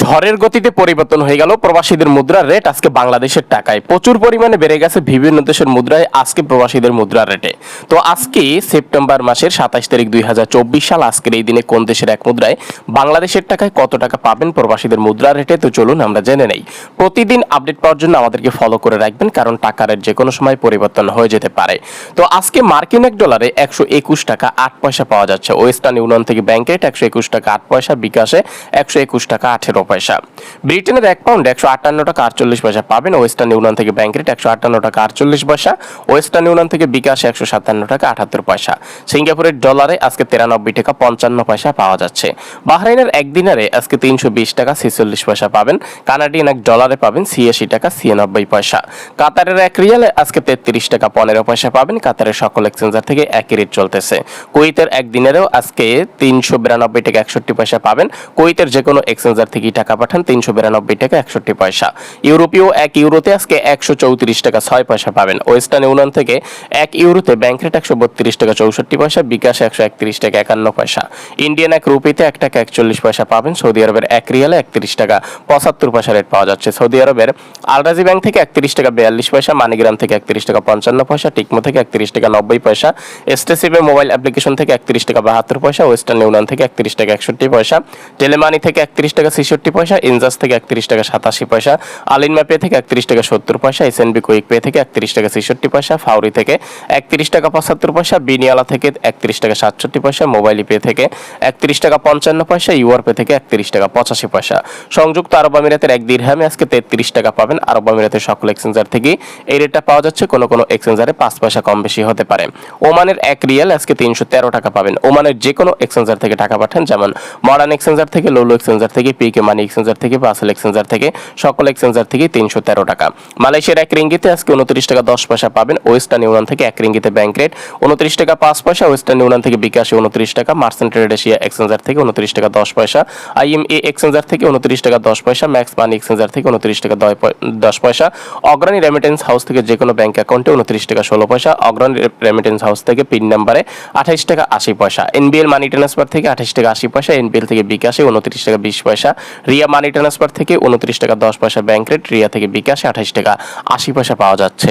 ঝড়ের গতিতে পরিবর্তন হয়ে গেল প্রবাসীদের মুদ্রার রেট আজকে বাংলাদেশের টাকায়। প্রচুর পরিমাণে বেড়ে গেছে বিভিন্ন দেশের মুদ্রায় আজকে প্রবাসীদের মুদ্রার রেটে। তো আজকে সেপ্টেম্বর মাসের সাতাশ তারিখ দু হাজার চব্বিশ সাল আজকের এই দিনে কোন দেশের এক মুদ্রায় বাংলাদেশের টাকায় কত টাকা পাবেন প্রবাসীদের মুদ্রার রেটে? তো চলুন আমরা জেনে নেই। প্রতিদিন আপডেট পাওয়ার জন্য আমাদেরকে ফলো করে রাখবেন, কারণ টাকা রেট যে কোনো সময় পরিবর্তন হয়ে যেতে পারে। তো আজকে মার্কিন এক ডলারে একশো একুশ টাকা আট পয়সা পাওয়া যাচ্ছে। ওয়েস্টার্ন ইউনিয়ন থেকে ব্যাংক একশো একুশ টাকা আট পয়সা, বিকাশে একশো একুশ টাকা আঠেরো পয়সা। ব্রিটেনের এক পাউন্ড একশো আটান্ন টাকা আটচল্লিশ পয়সা পাবেন। ওয়েস্টার্ন ইউনিয়ন থেকে ব্যাংক রেট একশো আটান্ন টাকা আটচল্লিশ পয়সা। ওয়েস্টার্ন ইউনিয়ন থেকে বিকাশে একশো সাতান্ন টাকা আটাত্তর পয়সা। সিঙ্গাপুরের ডলারে আজকে তিরানব্বই টাকা পঞ্চান্ন পয়সা পাওয়া যাচ্ছে। বাহরাইনের এক দিনারে আজকে তিনশো বিশ টাকা ছেচল্লিশ পয়সা পাবেন। কানাডিয়ান এক ডলারে পাবেন ছিয়াশি টাকা ছিয়ানব্বই পয়সা। কাতারের এক রিয়ালে আজকে তেত্রিশ টাকা পনেরো পয়সা পাবেন। কাতারের সকল এক্সচেঞ্জার থেকে একই রেট চলতেছে। কুয়েতের এক দিনেরও আজকে তিনশো বিরানব্বই টাকা একষট্টি পয়সা পাবেন। কুয়েতের যে কোনো এক্সচেঞ্জার থেকেই টাকা পাঠান, তিনশো বিরানব্বই টাকা, একষট্টি পয়সা। ইউরোপীয় এক ইউরোতে আজকে একশো চৌত্রিশ টাকা ছয় পয়সা পাবেন। ওয়েস্টার্ন ইউনিয়ন থেকে এক ইউরোতে ব্যাংক রেট একশো বত্রিশ টাকা চৌষট্টি পয়সা, বিকাশ একশো একত্রিশ টাকা একান্ন পয়সা। ইন্ডিয়ান এক রুপিতে এক টাকা একচল্লিশ পয়সা পাবেন, সৌদি আরবের এক রিয়ালে একত্রিশ টাকা পঁচাত্তর পয়সা রেট পাওয়া যাচ্ছে। সৌদি আরবের আলরাজি ব্যাংক থেকে একত্রিশ টাকা বিয়াল্লিশ পয়সা, মানিগ্রাম থেকে একত্রিশ টাকা পঞ্চান্ন পয়সা, টিকমো থেকে একত্রিশ টাকা নব্বই পয়সা এসটিসিপে মোবাইল অ্যাপ্লিকেশন থেকে একত্রিশ টাকা বাহাত্তর পয়সা, ওয়েস্টার্ন ইউনিয়ন থেকে একত্রিশ টাকা একষট্টি পয়সা, টেলিমানি থেকে একত্রিশ টাকা ছেষট্টি পয়সা ইনজাস থেকে একত্রিশ টাকা সাতাশি পয়সা আলিনমা পে থেকে একত্রিশ টাকা সত্তর পয়সা এসএনবি কুইক পে থেকে একত্রিশ টাকা ছেষট্টি পয়সা ফাউরি থেকে একত্রিশ টাকা পঁচাত্তর পয়সা বিনিয়ালা থেকে একত্রিশ টাকা সাতষট্টি পয়সা মোবাইল পে থেকে একত্রিশ টাকা পঞ্চান্ন পয়সা ইউআর পে থেকে একত্রিশ টাকা পঁচাশি পয়সা। সংযুক্ত আরব আমিরাতের এক দিরহামে আজকে তেত্রিশ টাকা পাবেন। আরব আমিরাতের সকল এক্সচেঞ্জার থেকে এই রেটটা পাওয়া যাচ্ছে। কোনো কোনো এক্সচেঞ্জারে পাঁচ পয়সা কম বেশি হতে পারে। ওমানের এক রিয়াল আজকে তিনশো তেরো টাকা পাবেন। ওমানের যে কোনো এক্সচেঞ্জার থেকে টাকা পাঠান। যেমন মডার্ন এক্সচেঞ্জার থেকে লোলো এক্সচেঞ্জার থেকে পিকে মানি এক্সচেঞ্জার থেকে বাসেল এক্সচেঞ্জার থেকে, সকল এক্সচেঞ্জার থেকে তিনশো তেরো টাকা। মালয়েশিয়ার এক রিঙ্গিতে আজকে উনত্রিশ টাকা দশ পয়সা পাবেন। ওয়েস্টার্ন ইউনিয়ন থেকে এক রিঙ্গিতে ব্যাংক রেট উনত্রিশ টাকা পাঁচ পয়সা, ওয়েস্টার্ন ইউনিয়ন থেকে বিকাশে উনত্রিশ টাকা মার্সেন্ট ট্রেড এশিয়া এক্সচেঞ্জার থেকে উনত্রিশ টাকা দশ পয়সা আইএমএ এক্সচেঞ্জার থেকে উনত্রিশ টাকা দশ পয়সা ম্যাক্স মানি এক্সচেঞ্জার থেকে উনত্রিশ টাকা দশ পয়সা অগ্রণী রেমিটেন্স হাউস থেকে যে কোনো ব্যাংক অ্যাকাউন্টে উনত্রিশ টাকা ষোলো পয়সা অগ্রণী রেমিটেন্স হাউস থেকে পিন নাম্বারে আঠাইশ টাকা আশি পয়সা এনবিএল মানি ট্রান্সফার থেকে আঠাইশ টাকা আশি পয়সা এনবিএল থেকে বিকাশে উনত্রিশ টাকা বিশ পয়সা রিয়া মানি ট্রান্সফার থেকে উনত্রিশ টাকা দশ পয়সা ব্যাংক রেট, রিয়া থেকে বিকাশে আঠাশ টাকা আশি পয়সা পাওয়া যাচ্ছে।